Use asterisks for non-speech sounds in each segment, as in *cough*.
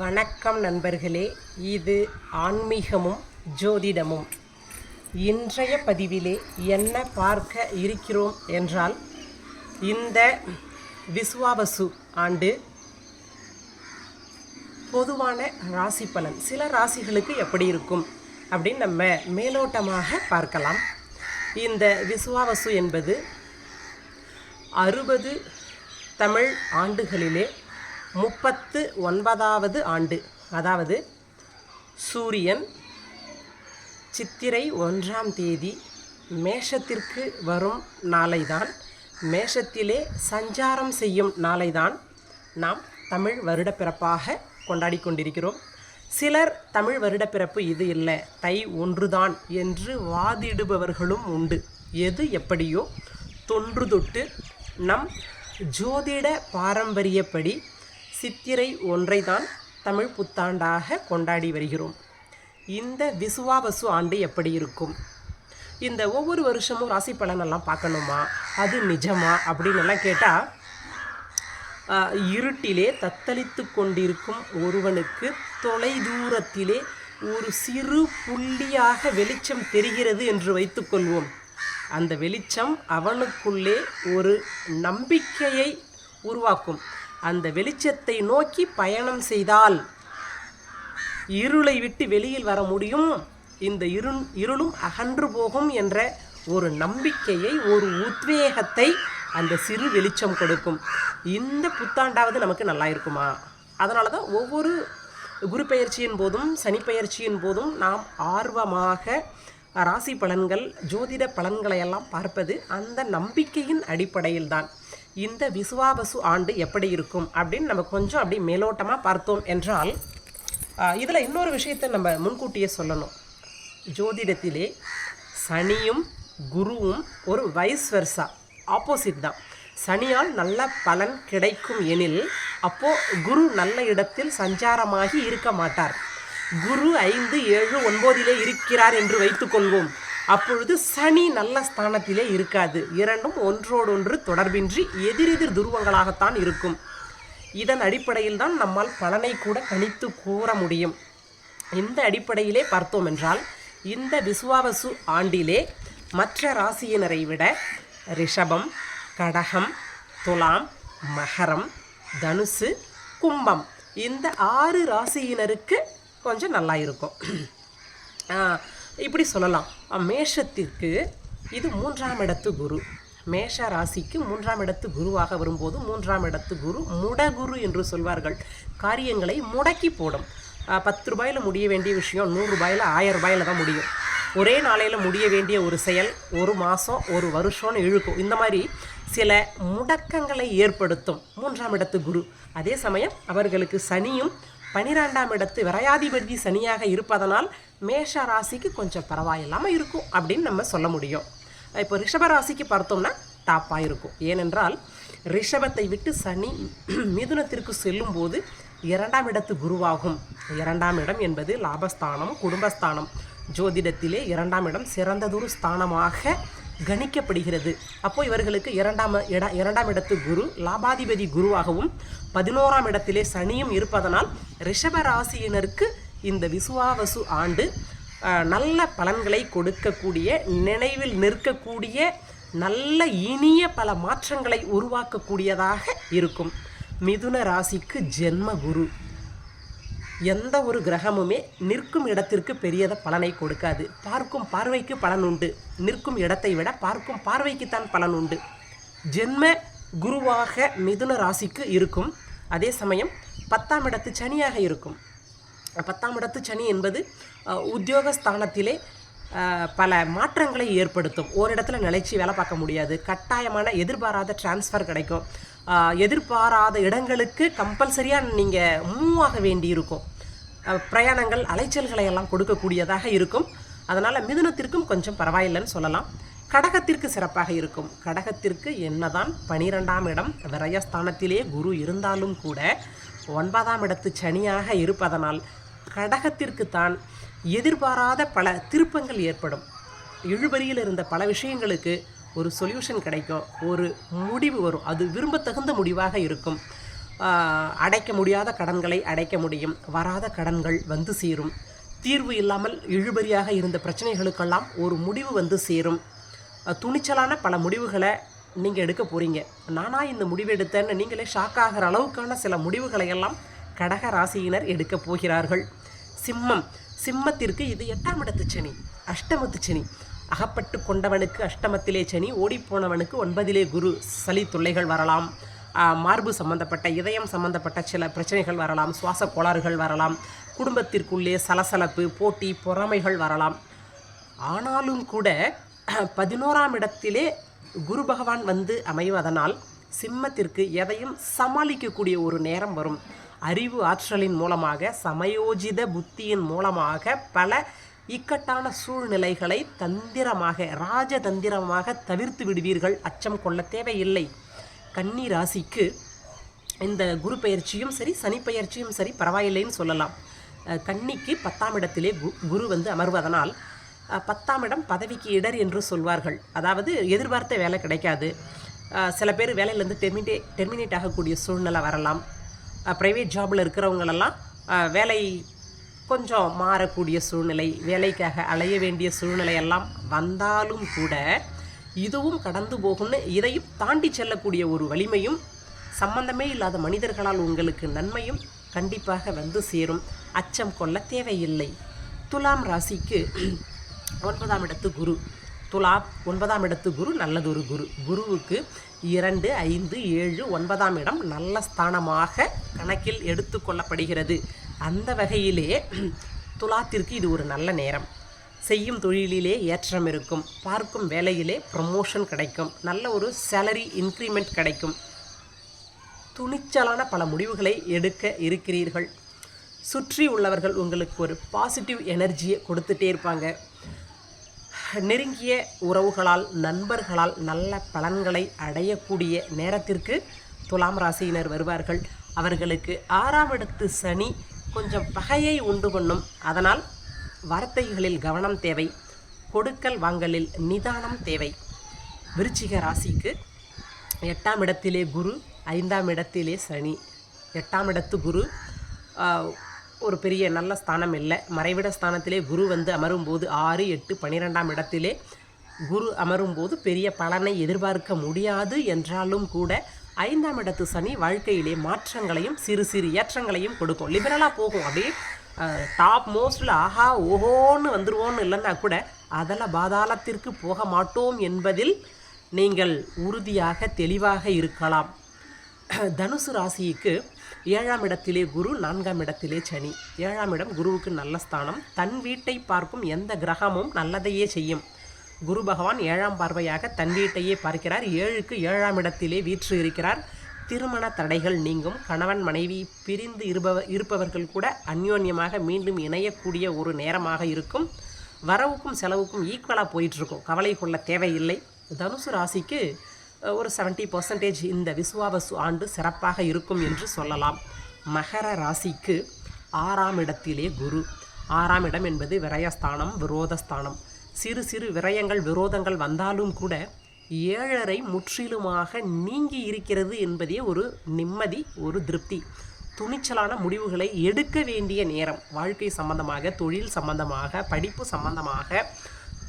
வணக்கம் நண்பர்களே. இது ஆன்மீகமும் ஜோதிடமும். இன்றைய பதிவிலே என்ன பார்க்க இருக்கிறோம் என்றால் இந்த விசுவாவசு ஆண்டு பொதுவான ராசி பலன். சில ராசிகளுக்கு எப்படி இருக்கும் அப்படின்னு நம்ம மேலோட்டமாக பார்க்கலாம். இந்த விசுவாவசு என்பது அறுபது தமிழ் ஆண்டுகளிலே முப்பத்து ஒன்பதாவது ஆண்டு. அதாவது சூரியன் சித்திரை ஒன்றாம் தேதி மேஷத்திற்கு வரும் நாளைதான். மேஷத்திலே சஞ்சாரம் செய்யும் நாளைதான் நாம் தமிழ் வருடப்பிறப்பாக கொண்டாடி கொண்டிருக்கிறோம். சிலர் தமிழ் வருடப்பிறப்பு இது இல்லை தை ஒன்றுதான் என்று வாதிடுபவர்களும் உண்டு. எது எப்படியோ தொன்று தொட்டு நம் ஜோதிட பாரம்பரியப்படி சித்திரை ஒன்றை தான் தமிழ் புத்தாண்டாக கொண்டாடி வருகிறோம். இந்த விசுவாவசு ஆண்டு எப்படி இருக்கும்? இந்த ஒவ்வொரு வருஷமும் ராசி பலனெல்லாம் பார்க்கணுமா? அது நிஜமா? அப்படின்னு எல்லாம் கேட்டால் இருட்டிலே தத்தளித்து கொண்டிருக்கும் ஒருவனுக்கு தொலை தூரத்திலே ஒரு சிறு புள்ளியாக வெளிச்சம் தெரிகிறது என்று வைத்துக்கொள்வோம் அந்த வெளிச்சம் அவனுக்குள்ளே ஒரு நம்பிக்கையை உருவாக்கும். அந்த வெளிச்சத்தை நோக்கி பயணம் செய்தால் இருளை விட்டு வெளியில் வர முடியும். இந்த இரு இருளும் அகன்று போகும் என்ற ஒரு நம்பிக்கையை ஒரு உத்வேகத்தை அந்த சிறு வெளிச்சம் கொடுக்கும். இந்த புத்தாண்டாவது நமக்கு நல்லா இருக்குமா? அதனால தான் ஒவ்வொரு குரு பயிற்சியின் போதும் சனி பயிற்சியின் போதும் நாம் ஆர்வமாக ராசி பலன்கள் ஜோதிட பலன்களை எல்லாம் பார்ப்பது அந்த நம்பிக்கையின் அடிப்படையில் தான் இந்த விசுவாபசு ஆண்டு எப்படி இருக்கும் அப்படின்னு நம்ம கொஞ்சம் அப்படி மேலோட்டமாக பார்த்தோம் என்றால் இதில் இன்னொரு விஷயத்தை நம்ம முன்கூட்டியே சொல்லணும். ஜோதிடத்திலே சனியும் குருவும் ஒரு வைஸ் வர்சா ஆப்போசிட் தான். சனியால் நல்ல பலன் கிடைக்கும் எனில் அப்போது குரு நல்ல இடத்தில் சஞ்சாரமாகி இருக்க மாட்டார். குரு ஐந்து ஏழு ஒன்பதிலே இருக்கிறார் என்று வைத்துக்கொள்வோம். அப்பொழுது சனி நல்ல ஸ்தானத்திலே இருக்காது. இரண்டும் ஒன்றோடொன்று தொடர்பின்றி எதிரெதிர் துருவங்களாகத்தான் இருக்கும். இதன் அடிப்படையில் தான் நம்மால் பலனை கூட கணித்து கூற முடியும். இந்த அடிப்படையிலே பார்த்தோம் என்றால் இந்த விசுவாவசு ஆண்டிலே மற்ற ராசியினரை விட ரிஷபம் கடகம் துலாம் மகரம் தனுசு கும்பம் இந்த ஆறு ராசியினருக்கு கொஞ்சம் நல்லா இருக்கும். இப்படி சொல்லலாம். மேஷத்திற்கு இது மூன்றாம் இடத்து குரு. மேஷ ராசிக்கு மூன்றாம் இடத்து குருவாக வரும்போது மூன்றாம் இடத்து குரு முடகுரு என்று சொல்வார்கள். காரியங்களை முடக்கி போடும். பத்து ரூபாயில் முடிய வேண்டிய விஷயம் நூறு ரூபாயில் ஆயிரம் ரூபாயில் தான் முடியும். ஒரே நாளையில் முடிய வேண்டிய ஒரு செயல் ஒரு மாதம் ஒரு வருஷம்னு இழுக்கும். இந்த மாதிரி சில முடக்கங்களை ஏற்படுத்தும் மூன்றாம் இடத்து குரு. அதே சமயம் அவர்களுக்கு சனியும் பனிரெண்டாம் இடத்து விரையாதிபதி சனியாக இருப்பதனால் மேஷ ராசிக்கு கொஞ்சம் பரவாயில்லாமல் இருக்கும் அப்படின்னு நம்ம சொல்ல முடியும். இப்போ ரிஷப ராசிக்கு பார்த்தோம்னா டாப்பாக இருக்கும். ஏனென்றால் ரிஷபத்தை விட்டு சனி மிதுனத்திற்கு செல்லும்போது இரண்டாம் இடத்து குருவாகும். இரண்டாம் இடம் என்பது லாபஸ்தானம் குடும்பஸ்தானம். ஜோதிடத்திலே இரண்டாம் இடம் சிறந்ததொரு ஸ்தானமாக கணிக்கப்படுகிறது. அப்போ இவர்களுக்கு இரண்டாம் இட இரண்டாம் இடத்து குரு லாபாதிபதி குருவாகவும் பதினோராம் இடத்திலே சனியும் இருப்பதனால் ரிஷப ராசியினருக்கு இந்த விசுவாவசு ஆண்டு நல்ல பலன்களை கொடுக்கக்கூடிய நினைவில் நிற்கக்கூடிய நல்ல இனிய பல மாற்றங்களை உருவாக்கக்கூடியதாக இருக்கும். மிதுன ராசிக்கு ஜென்ம குரு. எந்த ஒரு கிரகமுமே நிற்கும் இடத்திற்கு பெரியத பலனை கொடுக்காது. பார்க்கும் பார்வைக்கு பலன் உண்டு. நிற்கும் இடத்தை விட பார்க்கும் பார்வைக்குத்தான் பலன் உண்டு. ஜென்ம குருவாக மிதுன ராசிக்கு இருக்கும். அதே சமயம் பத்தாம் இடத்து சனியாக இருக்கும். பத்தாம் இடத்து சனி என்பது உத்தியோகஸ்தானத்திலே பல மாற்றங்களை ஏற்படுத்தும். ஓரிடத்துல நிலைச்சி வேலை பார்க்க முடியாது. கட்டாயமான எதிர்பாராத டிரான்ஸ்ஃபர் கிடைக்கும். எதிர்பாராத இடங்களுக்கு கம்பல்சரியாக நீங்கள் மூவ் ஆக வேண்டியிருக்கும். இருக்கும் பிரயாணங்கள் அலைச்சல்களை எல்லாம் கொடுக்கக்கூடியதாக இருக்கும். அதனால் மிதுனத்திற்கும் கொஞ்சம் பரவாயில்லைன்னு சொல்லலாம். கடகத்திற்கு சிறப்பாக இருக்கும். கடகத்திற்கு என்னதான் பனிரெண்டாம் இடம் விரயஸ்தானத்திலே குரு இருந்தாலும் கூட ஒன்பதாம் இடத்து சனியாக இருப்பதனால் கடகத்திற்கு தான் எதிர்பாராத பல திருப்பங்கள் ஏற்படும். இழுபறியில் இருந்த பல விஷயங்களுக்கு ஒரு சொல்யூஷன் கிடைக்கும். ஒரு முடிவு வரும். அது விரும்பத்தகுந்த முடிவாக இருக்கும். அடைக்க முடியாத கடன்களை அடைக்க முடியும். வராத கடன்கள் வந்து சேரும். தீர்வு இல்லாமல் இழுபறியாக இருந்த பிரச்சனைகளுக்கெல்லாம் ஒரு முடிவு வந்து சேரும். துணிச்சலான பல முடிவுகளை நீங்கள் எடுக்க போகிறீங்க நானா இந்த முடிவு எடுத்தேன்னு நீங்களே ஷாக் ஆகிற அளவுக்கான சில முடிவுகளை எல்லாம் கடக ராசியினர் எடுக்க போகிறார்கள். சிம்மம். சிம்மத்திற்கு இது எட்டாம் இடத்து சனி அஷ்டமத்து சனி. அகப்பட்டு கொண்டவனுக்கு அஷ்டமத்திலே சனி ஓடிப்போனவனுக்கு ஒன்பதிலே குரு சளி தொல்லைகள் வரலாம். மார்பு சம்பந்தப்பட்ட இதயம் சம்பந்தப்பட்ட சில பிரச்சனைகள் வரலாம் சுவாச கோளாறுகள் வரலாம் குடும்பத்திற்குள்ளே சலசலப்பு போட்டி பொறாமைகள் வரலாம். ஆனாலும் கூட பதினோராம் இடத்திலே குரு பகவான் வந்து அமைவதனால் சிம்மத்திற்கு எதையும் சமாளிக்கக்கூடிய ஒரு நேரம் வரும். அறிவு ஆற்றலின் மூலமாக சமயோஜித புத்தியின் மூலமாக பல இக்கட்டான சூழ்நிலைகளை தந்திரமாக ராஜதந்திரமாக தவிர்த்து விடுவீர்கள். அச்சம் கொள்ள தேவையில்லை. கன்னி ராசிக்கு இந்த குரு பயிற்சியும் சரி சனி பயிற்சியும் சரி பரவாயில்லைன்னு சொல்லலாம். கன்னிக்கு பத்தாம் இடத்திலே கு குரு வந்து அமர்வதனால் பத்தாம் இடம் பதவிக்கு இடர் என்று சொல்வார்கள். அதாவது எதிர்பார்த்த வேலை கிடைக்காது. சில பேர் வேலையிலேருந்து டெர்மினே டெர்மினேட் ஆகக்கூடிய சூழ்நிலை வரலாம். ப்ரைவேட் ஜாபில் இருக்கிறவங்களெல்லாம் வேலை கொஞ்சம் மாறக்கூடிய சூழ்நிலை வேலைக்காக அலைய வேண்டிய சூழ்நிலை எல்லாம் வந்தாலும் கூட இதுவும் கடந்து போகும்னு இதையும் தாண்டி செல்லக்கூடிய ஒரு வலிமையும் சம்பந்தமே இல்லாத மனிதர்களால் உங்களுக்கு நன்மையும் கண்டிப்பாக வந்து சேரும். அச்சம் கொள்ள தேவையில்லை. துலாம் ராசிக்கு ஒன்பதாம் இடத்து குரு. துலாம் ஒன்பதாம் இடத்து குரு நல்லதொரு குரு. குருவுக்கு இரண்டு ஐந்து ஏழு ஒன்பதாம் இடம் நல்ல ஸ்தானமாக கணக்கில் எடுத்துக்கொள்ளப்படுகிறது அந்த வகையிலே துலாத்திற்கு இது ஒரு நல்ல நேரம். செய்யும் தொழிலிலே ஏற்றம் இருக்கும். பார்க்கும் வேலையிலே ப்ரமோஷன் கிடைக்கும். நல்ல ஒரு சேலரி இன்க்ரிமெண்ட் கிடைக்கும். துணிச்சலான பல முடிவுகளை எடுக்க இருக்கிறீர்கள். சுற்றி உள்ளவர்கள் உங்களுக்கு ஒரு பாசிட்டிவ் எனர்ஜியை கொடுத்துட்டே இருப்பாங்க. நெருங்கிய உறவுகளால் நண்பர்களால் நல்ல பலன்களை அடையக்கூடிய நேரத்திற்கு துலாம் ராசியினர் வருவார்கள். அவர்களுக்கு ஆறாம் இடத்து சனி கொஞ்சம் பகையை உண்டு பண்ணும். அதனால் வார்த்தைகளில் கவனம் தேவை. கொடுக்கல் வாங்கலில் நிதானம் தேவை. விருச்சிக ராசிக்கு எட்டாம் இடத்திலே குரு ஐந்தாம் இடத்திலே சனி. எட்டாம் இடத்து குரு ஒரு பெரிய நல்ல ஸ்தானம் இல்லை. மறைவிட ஸ்தானத்திலே குரு வந்து அமரும்போது ஆறு எட்டு பன்னிரெண்டாம் இடத்திலே குரு அமரும்போது பெரிய பலனை எதிர்பார்க்க முடியாது. என்றாலும் கூட ஐந்தாம் இடத்து சனி வாழ்க்கையிலே மாற்றங்களையும் சிறு சிறு ஏற்றங்களையும் கொடுக்கும். லிபரலாக போகும். அப்படியே டாப் மோஸ்டில் ஆஹா ஓஹோன்னு வந்துருவோன்னு இல்லைன்னா கூட அதெல்லாம் பாதாளத்திற்கு போக மாட்டோம் என்பதில் நீங்கள் உறுதியாக தெளிவாக இருக்கலாம். தனுசு ராசிக்கு ஏழாம் இடத்திலே குரு நான்காம் இடத்திலே சனி. ஏழாம் இடம் குருவுக்கு நல்ல ஸ்தானம். தன் வீட்டை பார்க்கும் எந்த கிரகமும் நல்லதையே செய்யும். குரு பகவான் ஏழாம் பார்வையாக தன் வீட்டையே பார்க்கிறார். ஏழுக்கு ஏழாம் இடத்திலே வீற்று இருக்கிறார். திருமண தடைகள் நீங்கும். கணவன் மனைவி பிரிந்து இருபவ இருப்பவர்கள் கூட அந்யோன்யமாக மீண்டும் இணையக்கூடிய ஒரு நேரமாக இருக்கும். வரவுக்கும் செலவுக்கும் ஈக்குவலாக போயிட்டுருக்கும். கவலை கொள்ள தேவையில்லை. தனுசு ராசிக்கு ஒரு 70% பர்சன்டேஜ் இந்த விசுவாவசு ஆண்டு சிறப்பாக இருக்கும் என்று சொல்லலாம். மகர ராசிக்கு ஆறாம் இடத்திலே குரு. ஆறாம் இடம் என்பது விரயஸ்தானம் விரோதஸ்தானம். சிறு சிறு விரயங்கள் விரோதங்கள் வந்தாலும் கூட ஏழரை முற்றிலுமாக நீங்கி இருக்கிறது என்பதே ஒரு நிம்மதி ஒரு திருப்தி. துணிச்சலான முடிவுகளை எடுக்க வேண்டிய நேரம். வாழ்க்கை சம்பந்தமாக தொழில் சம்பந்தமாக படிப்பு சம்பந்தமாக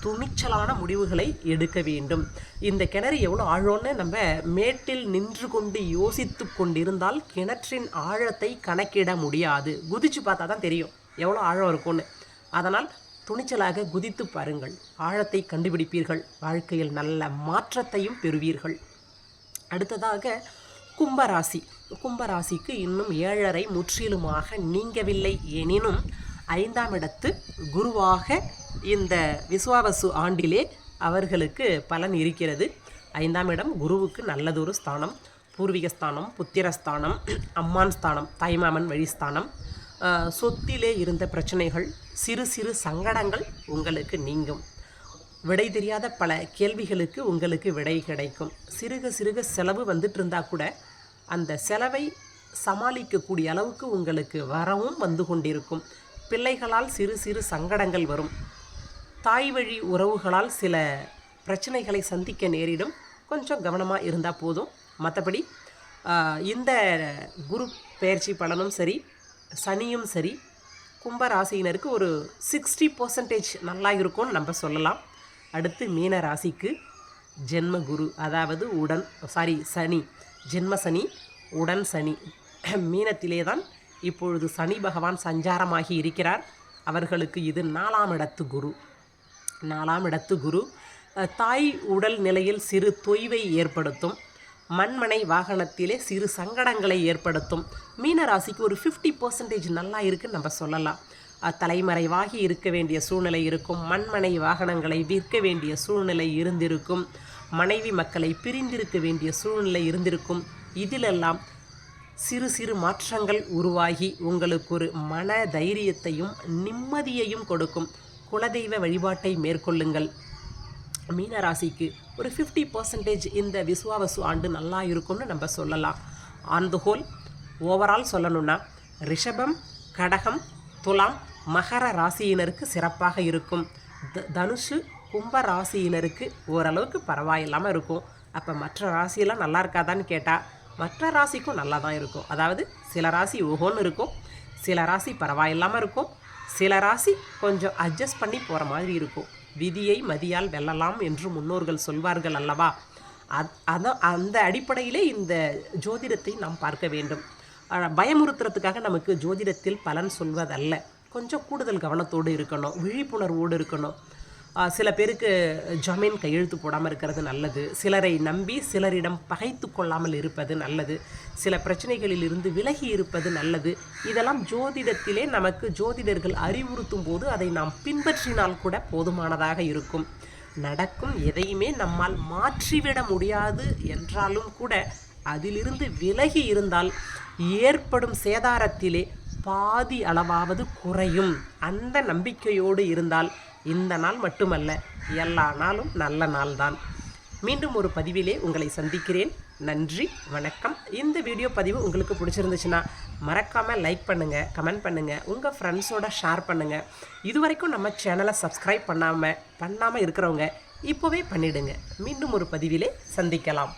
துணிச்சலான முடிவுகளை எடுக்க வேண்டும். இந்த கிணறு எவ்வளோ ஆழம்னு நம்ம மேட்டில் நின்று கொண்டு யோசித்து கொண்டிருந்தால் கிணற்றின் ஆழத்தை கணக்கிட முடியாது. குதிச்சு பார்த்தா தான் தெரியும் எவ்வளோ ஆழம் இருக்கும்னு. அதனால் துணிச்சலாக குதித்து பாருங்கள். ஆழத்தை கண்டுபிடிப்பீர்கள். வாழ்க்கையில் நல்ல மாற்றத்தையும் பெறுவீர்கள். அடுத்ததாக கும்பராசி. கும்பராசிக்கு இன்னும் ஏழரை முற்றிலுமாக நீங்கவில்லை. எனினும் ஐந்தாம் இடத்து குருவாக இந்த விசுவாவசு ஆண்டிலே அவர்களுக்கு பலன் இருக்கிறது. ஐந்தாம் இடம் குருவுக்கு நல்லதொரு ஸ்தானம். பூர்வீக ஸ்தானம் புத்திரஸ்தானம் அம்மான் ஸ்தானம் தாய்மாமன் வழிஸ்தானம் சொத்திலே இருந்த பிரச்சனைகள் சிறு சிறு சங்கடங்கள் உங்களுக்கு நீங்கும். விடை தெரியாத பல கேள்விகளுக்கு உங்களுக்கு விடை கிடைக்கும். சிறுக சிறுக செலவு வந்துட்டு இருந்தால் கூட அந்த செலவை சமாளிக்கக்கூடிய அளவுக்கு உங்களுக்கு வரவும் வந்து கொண்டிருக்கும். பிள்ளைகளால் சிறு சிறு சங்கடங்கள் வரும். தாய் வழி உறவுகளால் சில பிரச்சனைகளை சந்திக்க நேரிடும். கொஞ்சம் கவனமாக இருந்தால் போதும். மற்றபடி இந்த குரு பெயர்ச்சி பலனும் சரி சனியும் சரி கும்ப ராசியினருக்கு ஒரு சிக்ஸ்டி பர்சன்டேஜ் நல்லா இருக்கும்னு நம்ம சொல்லலாம். அடுத்து மீன ராசிக்கு ஜென்ம குரு அதாவது உடன் சாரி சனி ஜென்ம சனி உடன் சனி. *clears throat* மீனத்திலே தான் இப்பொழுது சனி பகவான் சஞ்சாரமாகி இருக்கிறார். அவர்களுக்கு இது நாலாம் இடத்து குரு. நாலாம் இடத்து குரு. தாய் உடல் நிலையில் சிறு தொய்வை ஏற்படுத்தும். மண்மனை வாகனத்திலே சிறு சங்கடங்களை ஏற்படுத்தும். மீனராசிக்கு ஒரு ஃபிஃப்டி பர்சன்டேஜ் நல்லா இருக்குன்னு நம்ம சொல்லலாம். தலைமறைவாகி இருக்க வேண்டிய சூழ்நிலை இருக்கும். மண்மனை வாகனங்களை விற்க வேண்டிய சூழ்நிலை இருந்திருக்கும். மனைவி மக்களை பிரிந்திருக்க வேண்டிய சூழ்நிலை இருந்திருக்கும். இதிலெல்லாம் சிறு சிறு மாற்றங்கள் உருவாகி உங்களுக்கு ஒரு மன தைரியத்தையும் நிம்மதியையும் கொடுக்கும். குலதெய்வ வழிபாட்டை மேற்கொள்ளுங்கள். மீன ராசிக்கு ஒரு ஃபிஃப்டி பர்சன்டேஜ் இந்த விசுவாவசு ஆண்டு நல்லா இருக்கும்னு நம்ம சொல்லலாம். ஆன் த ஹோல் ஓவரால் சொல்லணும்னா ரிஷபம் கடகம் துலாம் மகர ராசியினருக்கு சிறப்பாக இருக்கும். த தனுஷு கும்ப ராசியினருக்கு ஓரளவுக்கு பரவாயில்லாமல் இருக்கும். அப்போ மற்ற ராசியெல்லாம் நல்லா இருக்காதான்னு கேட்டால் மற்ற ராசிக்கும் நல்லா தான் இருக்கும். அதாவது சில ராசி ஓஹோன்னு இருக்கும். சில ராசி பரவாயில்லாமல் இருக்கும். சில ராசி கொஞ்சம் அட்ஜஸ்ட் பண்ணி போகிற மாதிரி இருக்கும். விதியை மதியால் வெல்லலாம் என்று முன்னோர்கள் சொல்வார்கள் அல்லவா? அத் அத அந்த அடிப்படையிலே இந்த ஜோதிடத்தை நாம் பார்க்க வேண்டும். பயமுறுத்துறதுக்காக நமக்கு ஜோதிடத்தில் பலன் சொல்வதல்ல. கொஞ்சம் கூடுதல் கவனத்தோடு இருக்கணும் விழிப்புணர்வோடு இருக்கணும். சில பேருக்கு ஜமீன் கையெழுத்து போடாமல் இருக்கிறது நல்லது. சிலரை நம்பி சிலரிடம் பகைத்து கொள்ளாமல் இருப்பது நல்லது. சில பிரச்சனைகளில் இருந்து விலகி இருப்பது நல்லது. இதெல்லாம் ஜோதிடத்திலே நமக்கு ஜோதிடர்கள் அறிவுறுத்தும் போது அதை நாம் பின்பற்றினால் கூட போதுமானதாக இருக்கும். நடக்கும் எதையுமே நம்மால் மாற்றிவிட முடியாது என்றாலும் கூட அதிலிருந்து விலகி இருந்தால் ஏற்படும் சேதாரத்திலே பாதி அளவாவது குறையும். அந்த நம்பிக்கையோடு இருந்தால் இந்த நாள் மட்டுமல்ல எல்லா நாளும் நல்ல நாள்தான். மீண்டும் ஒரு பதிவிலே உங்களை சந்திக்கிறேன். நன்றி வணக்கம். இந்த வீடியோ பதிவு உங்களுக்கு பிடிச்சிருந்துச்சுன்னா மறக்காமல் லைக் பண்ணுங்கள் கமெண்ட் பண்ணுங்கள் உங்கள் ஃப்ரெண்ட்ஸோட ஷேர் பண்ணுங்கள் இதுவரைக்கும் நம்ம சேனலை சப்ஸ்கிரைப் பண்ணாமல் பண்ணாமல் இருக்கிறவங்க இப்போவே பண்ணிவிடுங்க மீண்டும் ஒரு பதிவிலே சந்திக்கலாம்.